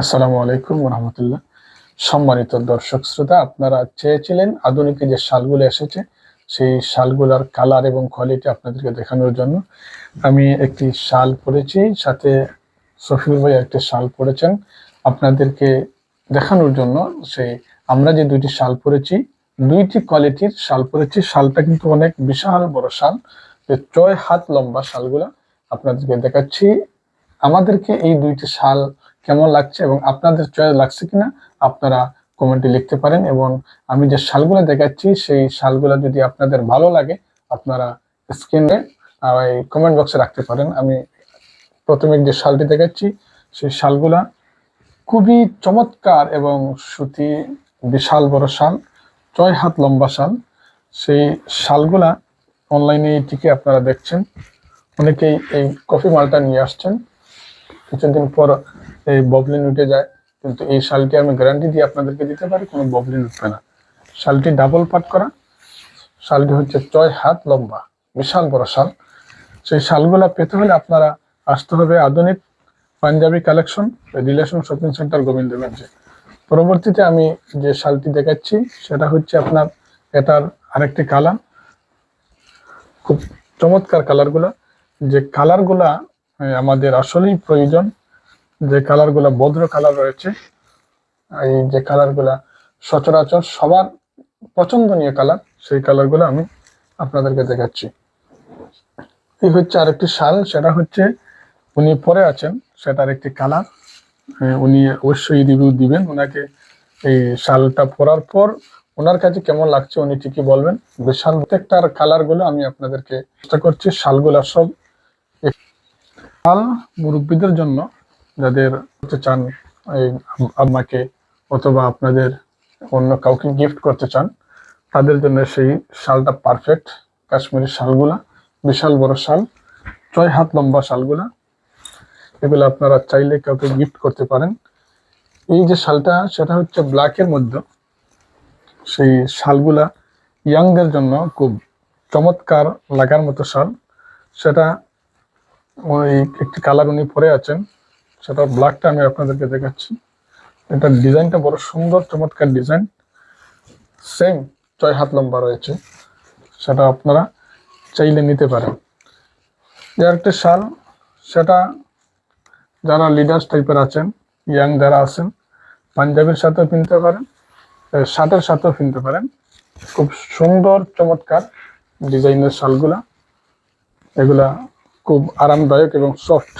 আসসালামু আলাইকুম রহমতুল্লাহ। সম্মানিত দর্শক শ্রোতা, আপনারা চেয়েছিলেন আধুনিকে যে শালগুলো এসেছে, সেই শালগুলার কালার এবং কোয়ালিটি আপনাদেরকে দেখানোর জন্য। আমি একটি শাল পরেছি, সাথে সফিউল ভাই একটি শাল পরেছেন। আপনাদেরকে দেখানোর জন্য সেই আমরা যে দুইটি শাল পরেছি, দুইটি কোয়ালিটির শাল পরেছি। শালটা কিন্তু অনেক বিশাল বড় শাল, যে ছয় হাত লম্বা শালগুলা আপনাদেরকে দেখাচ্ছি। আমাদেরকে এই দুইটি শাল কেমন লাগছে এবং আপনাদের চয়েস লাগছে কিনা, আপনারা কমেন্টে লিখতে পারেন এবং আমি যে শালগুলো দেখাচ্ছি, সেই শালগুলো যদি আপনাদের ভালো লাগে, আপনারা স্ক্রিনে কমেন্ট বক্সে রাখতে পারেন। আমি প্রথমে যে শালটি দেখাচ্ছি, সেই শালগুলা খুবই চমৎকার এবং সুতি বিশাল বড় শাল, ছয় হাত লম্বা শাল। সেই শালগুলা অনলাইনে টিকে আপনারা দেখছেন। অনেকেই এই কফি মালটা নিয়ে আসছেন। কিছুদিন পর এই ববলিন উঠে যায়, কিন্তু এই শালটি আমি গ্যারান্টি দিয়ে আপনাদেরকে দিতে পারি, কোনো ববলিন উঠবে না। শালটি ডাবল পাট করা, শালটি হচ্ছে ছয় হাত লম্বা, বিশাল বড় শাল। সেই শালগুলা পেতে হলে আপনারা আসতে হবে আধুনিক Punjabi collection relation shopping centre গোবিন্দগঞ্জে। পরবর্তীতে আমি যে শালটি দেখাচ্ছি, সেটা হচ্ছে আপনার, এটার আরেকটি কালার খুব চমৎকার কালারগুলা যে কালারগুলা আমাদের আসলেই প্রয়োজন যে কালারগুলা ভদ্র কালার রয়েছে, এই যে কালারগুলা সচরাচর সবার পছন্দনীয় কালার সেই কালারগুলো আমি আপনাদেরকে দেখাচ্ছি। এই হচ্ছে আরেকটি শাল, সেটা হচ্ছে উনি পরে আছেন সেটার একটি কালার উনি অবশ্যই রিভিউ দিবেন ওনাকে এই শালটা পরার পর ওনার কাছে কেমন লাগছে উনি ঠিকই বলবেন। বিশাল প্রত্যেকটার কালারগুলো আমি আপনাদেরকে চেষ্টা করছি, শালগুলা সব। শাল মুরব্বীদের জন্য যাদের করতে চান এই আমাকে অথবা আপনাদের অন্য কাউকে গিফট করতে চান, তাদের জন্য সেই শালটা পারফেক্ট কাশ্মীরি শালগুলা, বিশাল বড় শাল, ছয় হাত লম্বা শালগুলা। এগুলো আপনারা চাইলে কাউকে গিফট করতে পারেন। এই যে শালটা, সেটা হচ্ছে ব্ল্যাকের মধ্যে। সেই শালগুলা ইয়াংদের জন্য খুব চমৎকার লাগার মতো শাল। সেটা ওই একটি কালার উনি পরে আছেন। সেটা ব্ল্যাকটা আমি আপনাদেরকে দেখাচ্ছি। এটার ডিজাইনটা বড় সুন্দর, চমৎকার ডিজাইন। সেম ছয় হাত লম্বা রয়েছে। সেটা আপনারা চাইলে নিতে পারেন। যে একটা শাল, সেটা যারা লিডার্স টাইপের আছেন ইয়াং যারা আছেন, পাঞ্জাবির সাথেও কিনতে পারেন শার্টের সাথেও কিনতে পারেন। খুব সুন্দর, চমৎকার ডিজাইনের শালগুলা। এগুলা খুব আরামদায়ক এবং সফট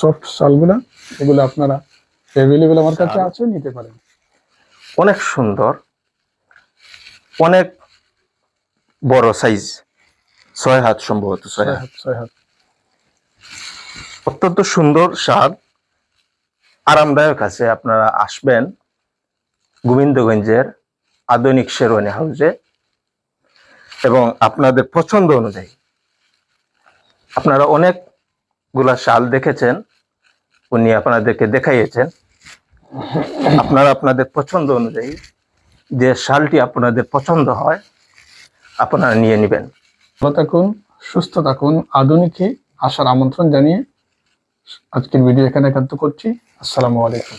সফট শালগুলা এগুলো আপনারা অ্যাভেলেবেল আমার কাছে আছে নিতে পারেন। অনেক সুন্দর অনেক বড় সাইজ ছয় হাত সম্ভবত ছয় ছয় হাত। হাত ছয় হাত। অত্যন্ত সুন্দর স্বাদ আরামদায়ক আছে আপনারা আসবেন গোবিন্দগঞ্জের আধুনিক শেরওয়ানি হাউসে। এবং আপনাদের পছন্দ অনুযায়ী আপনারা অনেকগুলা শাল দেখেছেন, উনি আপনাদেরকে দেখাইয়েছেন। আপনারা আপনাদের পছন্দ অনুযায়ী যে শালটি আপনাদের পছন্দ হয়, আপনারা নিয়ে নেবেন। ভালো থাকুন, সুস্থ থাকুন, আধুনিকে আসার আমন্ত্রণ জানিয়ে আজকের ভিডিও এখানে একান্ত করছি। আসসালামু আলাইকুম।